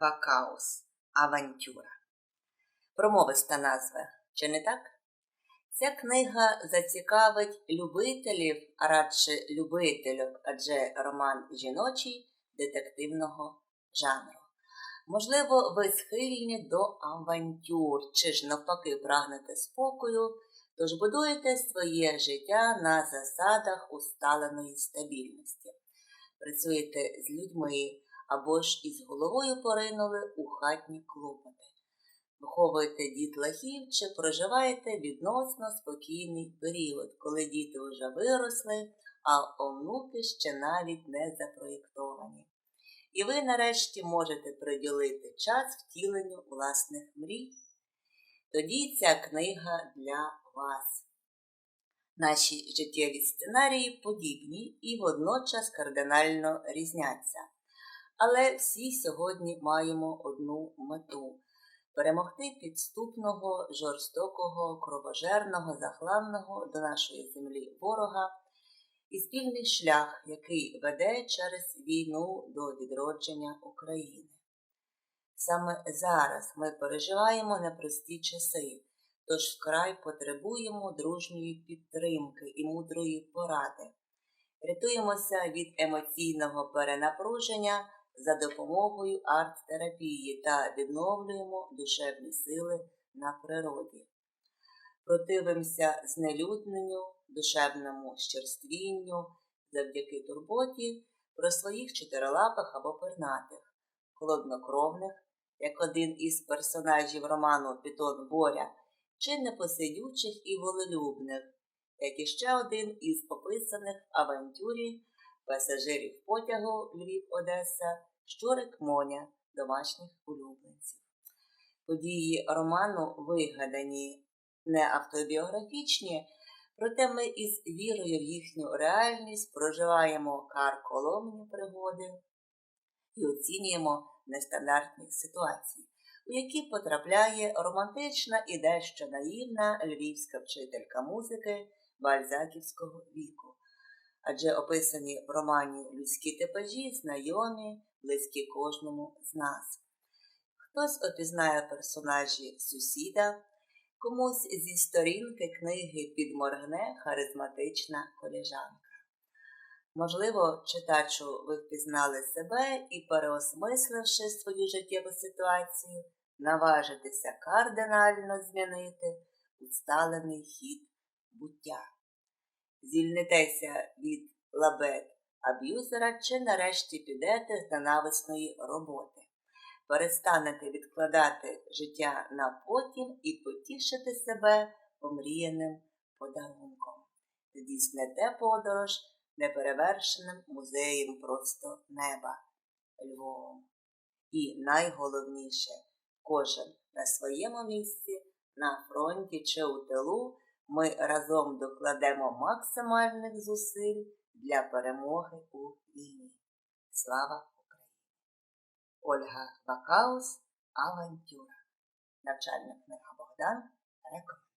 Вакаус Авантюра. Промовиста назва, чи не так? Ця книга зацікавить любителів, а радше любителів, адже роман жіночий детективного жанру. Можливо, ви схильні до авантюр, чи ж навпаки прагнете спокою, тож будуєте своє життя на засадах усталеної стабільності. Працюєте з людьми або ж із головою поринули у хатні клопоти. Виховуєте дітлахів чи проживаєте відносно спокійний період, коли діти вже виросли, а онуки ще навіть не запроєктовані. І ви нарешті можете приділити час втіленню власних мрій. Тоді ця книга для вас. Наші життєві сценарії подібні і водночас кардинально різняться. Але всі сьогодні маємо одну мету перемогти підступного, жорстокого, кровожерного, захланного до нашої землі ворога і спільний шлях, який веде через війну до відродження України. Саме зараз ми переживаємо непрості часи, тож вкрай потребуємо дружньої підтримки і мудрої поради. Рятуємося від емоційного перенапруження за допомогою арт-терапії та відновлюємо душевні сили на природі. Противимося знелюдненню, душевному щерствінню завдяки турботі про своїх чотирилапих або пернатих, холоднокровних, як один із персонажів роману Пітон Боря, чи непосидючих і волелюбних, як іще один із описаних авантюрі пасажирів потягу Львів-Одеса Щурик Моня, домашніх улюбленців. Події роману вигадані, не автобіографічні, проте ми із вірою в їхню реальність проживаємо карколомні пригоди і оцінюємо нестандартні ситуації, у які потрапляє романтична і дещо наївна львівська вчителька музики бальзаківського віку. Адже описані в романі людські типажі знайомі близькі кожному з нас. Хтось опізнає персонажі сусіда, комусь зі сторінки книги підморгне харизматична коліжанка. Можливо, читачу ви впізнали себе і, переосмисливши свою життєву ситуацію, наважитеся кардинально змінити усталений хід буття. Звільнитеся від лабет аб'юзера чи нарешті підете з ненависної роботи. Перестанете відкладати життя на потім і потішити себе помріяним подарунком. Здійснете подорож неперевершеним музеєм просто неба Львовом. І найголовніше, кожен на своєму місці, на фронті чи у тилу, ми разом докладемо максимальних зусиль для перемоги у війні. Слава Україні! Ольга Бакаус Авантюра. Навчальна книга Богдан рекомендує.